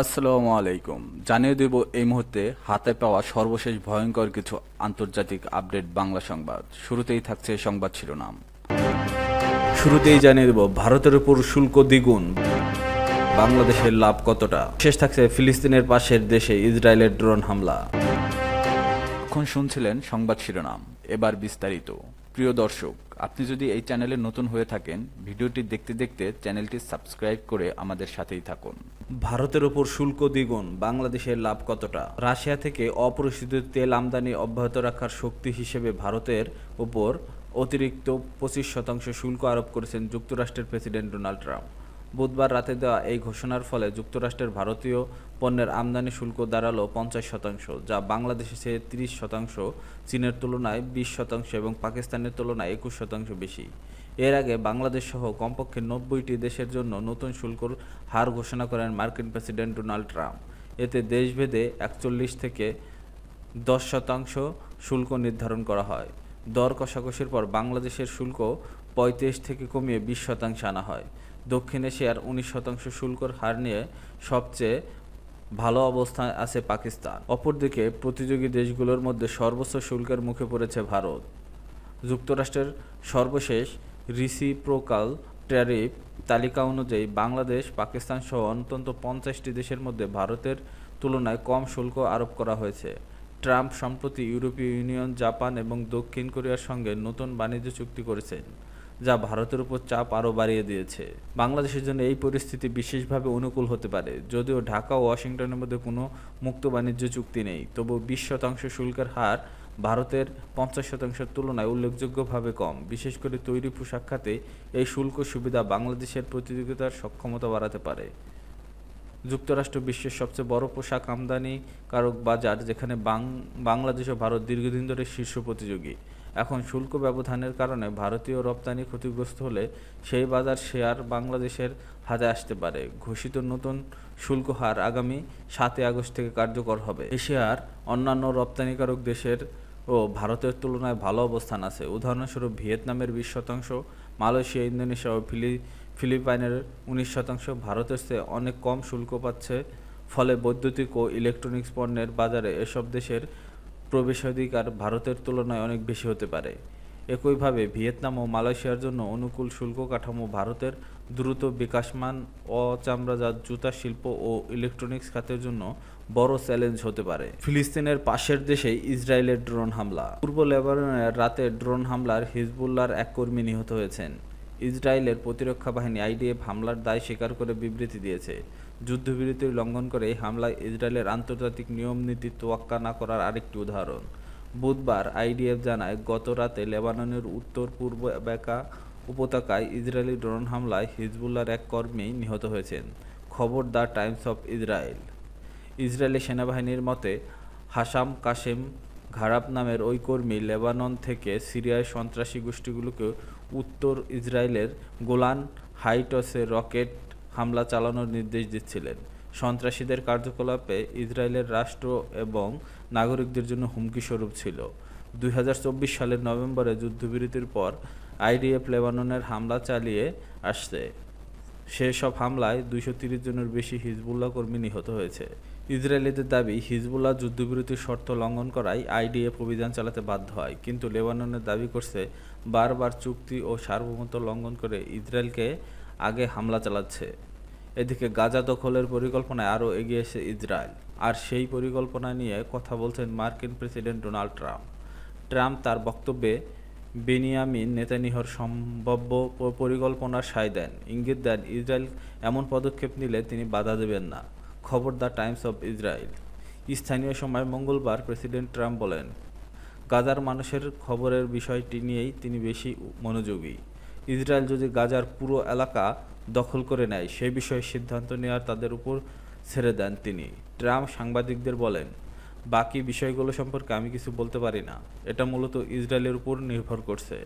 আসসালামু আলাইকুম। জানিয়ে দেব এই মুহূর্তে হাতে পাওয়া সর্বশেষ ভয়ঙ্কর কিছু আন্তর্জাতিক আপডেট বাংলা সংবাদ। শুরুতেই থাকছে সংবাদ শিরোনাম। শুরুতেই জানিয়ে দেব, ভারতের উপর শুল্ক দ্বিগুণ, বাংলাদেশের লাভ কতটা? শেষ থাকছে ফিলিস্তিনের পাশের দেশে ইসরায়েলের ড্রোন হামলা। এখন শুনছিলেন সংবাদ শিরোনাম। এবার বিস্তারিত। প্রিয় দর্শক, আপনি যদি এই চ্যানেলে নতুন হয়ে থাকেন, ভিডিওটি দেখতে দেখতে চ্যানেলটি সাবস্ক্রাইব করে আমাদের সাথেই থাকুন। ভারতের ওপর শুল্ক দ্বিগুণ, বাংলাদেশের লাভ কতটা? রাশিয়া থেকে অপরিশোধিত তেল আমদানি অব্যাহত রাখার শক্তি হিসেবে ভারতের ওপর অতিরিক্ত পঁচিশ শতাংশ শুল্ক আরোপ করেছেন যুক্তরাষ্ট্রের প্রেসিডেন্ট ডোনাল্ড ট্রাম্প। বুধবার রাতে দেওয়া এই ঘোষণার ফলে যুক্তরাষ্ট্রের ভারতীয় পণ্যের আমদানি শুল্ক দাঁড়াল পঞ্চাশ শতাংশ, যা বাংলাদেশে চেয়ে তিরিশ শতাংশ, চীনের তুলনায় বিশ শতাংশ এবং পাকিস্তানের তুলনায় একুশ শতাংশ বেশি। এর আগে বাংলাদেশ সহ কমপক্ষে নব্বইটি দেশের জন্য নতুন শুল্কর হার ঘোষণা করেন মার্কিন প্রেসিডেন্ট ডোনাল্ড ট্রাম্প। এতে দেশভেদে একচল্লিশ থেকে দশ শতাংশ শুল্ক নির্ধারণ করা হয়। দর কষাকষির পর বাংলাদেশের শুল্ক পঁয়ত্রিশ থেকে কমিয়ে বিশ শতাংশে আনা হয়। দক্ষিণ এশিয়ার উনিশ শতাংশ শুল্কর হার নিয়ে সবচেয়ে ভালো অবস্থায় আছে পাকিস্তান। অপরদিকে প্রতিযোগী দেশগুলোর মধ্যে সর্বোচ্চ শুল্কের মুখে পড়েছে ভারত। যুক্তরাষ্ট্রের সর্বশেষ রিসিপ্রোকাল ট্যারিফ তালিকা অনুযায়ী বাংলাদেশ, পাকিস্তান সহ অন্তত পঞ্চাশটি দেশের মধ্যে ভারতের তুলনায় কম শুল্ক আরোপ করা হয়েছে। ট্রাম্প সম্প্রতি ইউরোপীয় ইউনিয়ন, জাপান এবং দক্ষিণ কোরিয়ার সঙ্গে নতুন বাণিজ্য চুক্তি করেছেন। যা ভারতের উপর চাপ আরও বাড়িয়ে দিয়েছে। বাংলাদেশের জন্য এই পরিস্থিতি বিশেষভাবে অনুকূল হতে পারে। যদিও ঢাকা ও ওয়াশিংটনের মধ্যে কোনো মুক্ত বাণিজ্য চুক্তি নেই তবু বিশ শতাংশ শুল্কের হার ভারতের পঞ্চাশ শতাংশের তুলনায় উল্লেখযোগ্যভাবে কম। বিশেষ করে তৈরি পোশাক খাতে এই শুল্ক সুবিধা বাংলাদেশের প্রতিযোগিতার সক্ষমতা বাড়াতে পারে। যুক্তরাষ্ট্র বিশ্বের সবচেয়ে বড় পোশাক আমদানিকারক বাজার, যেখানে বাংলাদেশ ও ভারত দীর্ঘদিন ধরে শীর্ষ প্রতিযোগী। এখন শুল্ক ব্যবধানের কারণে ভারতীয় রপ্তানি ক্ষতিগ্রস্ত হলে সেই বাজার শেয়ার বাংলাদেশের হাতে আসতে পারে। ঘোষিত নতুন শুল্ক হার আগামী সাতই আগস্ট থেকে কার্যকর হবে। এশিয়ার অন্যান্য রপ্তানিকারক দেশের ও ভারতের তুলনায় ভালো অবস্থান আছে। উদাহরণস্বরূপ ভিয়েতনামের বিশ শতাংশ, মালয়েশিয়া, ইন্দোনেশিয়া ও ফিলি, ফিলিপাইনের উনিশ শতাংশ ভারতের চেয়ে অনেক কম শুল্ক পাচ্ছে। ফলে বৈদ্যুতিক ও ইলেকট্রনিক্স পণ্যের বাজারে এসব দেশের প্রবেশাধিকার ভারতের তুলনায় অনেক বেশি হতে পারে। একইভাবে ভিয়েতনাম ও মালয়েশিয়ার জন্য অনুকূল শুল্ক কাঠামো ভারতের দ্রুত বিকাশমান অচামড়াজাত জুতা শিল্প ও ইলেকট্রনিক্স খাতের জন্য বড় চ্যালেঞ্জ হতে পারে। ফিলিস্তিনের পাশের দেশে ইসরায়েলের ড্রোন হামলা। পূর্ব লেবাননের রাতে ড্রোন হামলার হিজবুল্লার এক কর্মী নিহত হয়েছেন। ইসরায়েলের প্রতিরক্ষা বাহিনী আইডিএফ হামলার দায় স্বীকার করে বিবৃতি দিয়েছে। যুদ্ধবিরতির লঙ্ঘন করে এই হামলায় ইসরায়েলের আন্তর্জাতিক নিয়ম নীতি তোয়াক্কা না করার আরেকটি উদাহরণ। বুধবার আইডিএফ জানায়, গত রাতে লেবাননের উত্তর পূর্ব বেকা উপত্যকায় ইসরায়েলি ড্রোন হামলায় হিজবুল্লার এক কর্মী নিহত হয়েছেন। খবর the Times of Israel. Israeli সেনাবাহিনীর মতে, হাসাম কাশেম ঘারাব নামের ওই কর্মী লেবানন থেকে সিরিয়ায় সন্ত্রাসী গোষ্ঠীগুলোকে উত্তর ইসরায়েলের গোলান হাইটসে রকেট হামলা চালানোর নির্দেশ দিচ্ছিলেন। সন্ত্রাসীদের কার্যকলাপে ইসরায়েলের রাষ্ট্র এবং নাগরিকদের জন্য হুমকি স্বরূপ ছিল। দুই হাজার চব্বিশ সালের নভেম্বরে যুদ্ধবিরতির পর আইডিএফ লেবাননের হামলা চালিয়ে আসছে। সেসব হামলায় দুইশো তিরিশ জনের বেশি হিজবুল্লাহ কর্মী নিহত হয়েছে। ইসরায়েলিদের দাবি, হিজবুল্লাহ যুদ্ধবিরতির শর্ত লঙ্ঘন করায় আইডিএফ অভিযান চালাতে বাধ্য হয়। কিন্তু লেবাননের দাবি করছে, বারবার চুক্তি ও সার্বভৌমত্ব লঙ্ঘন করে ইসরায়েলকে আগে হামলা চালাচ্ছে। এদিকে গাজা দখলের পরিকল্পনায় আরও এগিয়ে এসে ইসরায়েল। আর সেই পরিকল্পনা নিয়ে কথা বলছেন মার্কিন প্রেসিডেন্ট ডোনাল্ড ট্রাম্প। ট্রাম্প তার বক্তব্যে বেনিয়ামিন নেতানিহর সম্ভাব্য পরিকল্পনার সায় দেন। ইঙ্গিত দেন, ইসরায়েল এমন পদক্ষেপ নিলে তিনি বাধা দেবেন না। খবর দ্য টাইমস অফ ইসরায়েল। স্থানীয় সময় মঙ্গলবার প্রেসিডেন্ট ট্রাম্প বলেন, গাজার মানুষের খবরের বিষয়টি নিয়েই তিনি বেশি মনোযোগী। ইসরায়েল যদি গাজার পুরো এলাকা দখল করে নেয়, সে বিষয়ে সিদ্ধান্ত নেওয়ার তাদের উপর ছেড়ে দেন তিনি। ট্রাম্প সাংবাদিকদের বলেন, বাকি বিষয়গুলো সম্পর্কে আমি কিছু বলতে পারি না। এটা মূলত ইসরায়েলের উপর নির্ভর করছে।